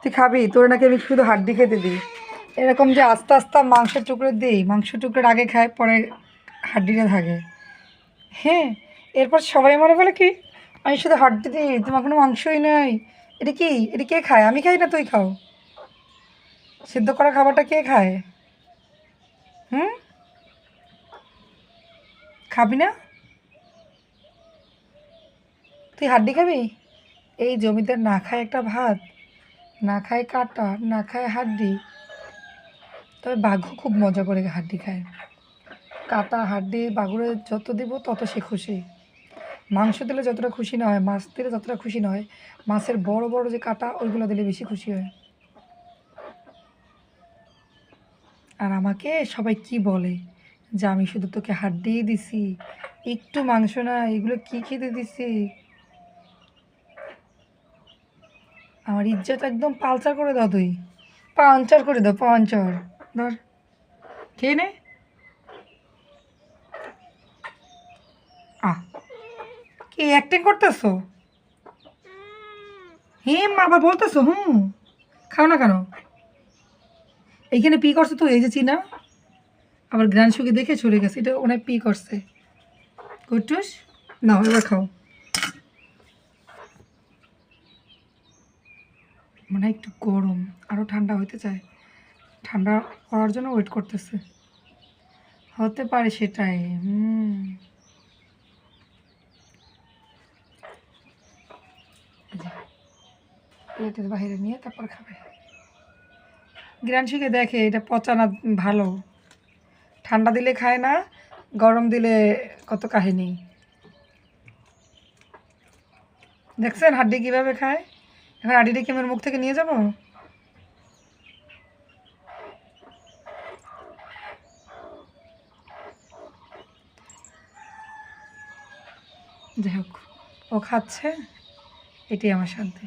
তুই খাবি? তোর নাকি আমি শুধু হাড্ডি খেতে দিই। এরকম যে আস্তে আস্তে মাংসের টুকরো দিই মাংস টুকরোর আগে খায়, পরে হাড্ডিটা থাকে। হ্যাঁ এরপর সবাই মনে বলে কি? আমি শুধু হাড্ডি দিই, তোমার কোনো মাংসই নাই। এটা কি? এটা কে খায়? আমি খাই না, তুই খাও। সিদ্ধ করা খাবারটা কে খায়? হুম? খাবি না? তুই হাড্ডি খাবি? এই জমিতে না খায় একটা ভাত। না খায় কাটা, না খায় হাড্ডি। তবে বাঘও খুব মজা করে হাড্ডি খায়। কাটা, হাড্ডি বাঘুরে যত দিব তত সে খুশি। মাংস দিলে যতটা খুশি না হয়, মাছ দিলে যতটা খুশি না হয়, মাছের বড় বড় যে কাটা, ওইগুলো দিলে বেশি খুশি হয়। আর আমাকে সবাই কি বলে যে আমি শুধু তোকে হাড্ডিই দিছি, একটু মাংস না, এগুলো কি খেতে দিছি? আমার ইজ্জত একদম পালচার করে দাও তুই। পাঞ্চার করে দাও পাঞ্চার ধর। খেয়ে নে। আহ। কি অ্যাক্টিং করতেছো? হেম, আবার বলতেছো, হুম। খাও না কেন? এইখানে পি করছে তো, এই যে চিনা। আবার গ্রান শুকে দেখে চলে গেছে, এটা ওনায় পি করছে। কুটুস? না এবার খাও। মনে একটু গরম আরও ঠান্ডা হতে চায়। ঠান্ডা করার জন্য ওয়েট করতেছে। হতে পারে সেটাই, হুম। প্লেটের বাইরে নিয়ে তারপর খাবে। গ্রান শিখে দেখে এটা পচা না ভালো। ঠান্ডা দিলে খায় না, গরম দিলে কত কাহিনী। দেখছেন হাড্ডি কীভাবে খায়? এখন হাড্ডিটা কি আমার মুখ থেকে নিয়ে যাব? যাই হোক, ও খাচ্ছে, এটাই আমার শান্তি।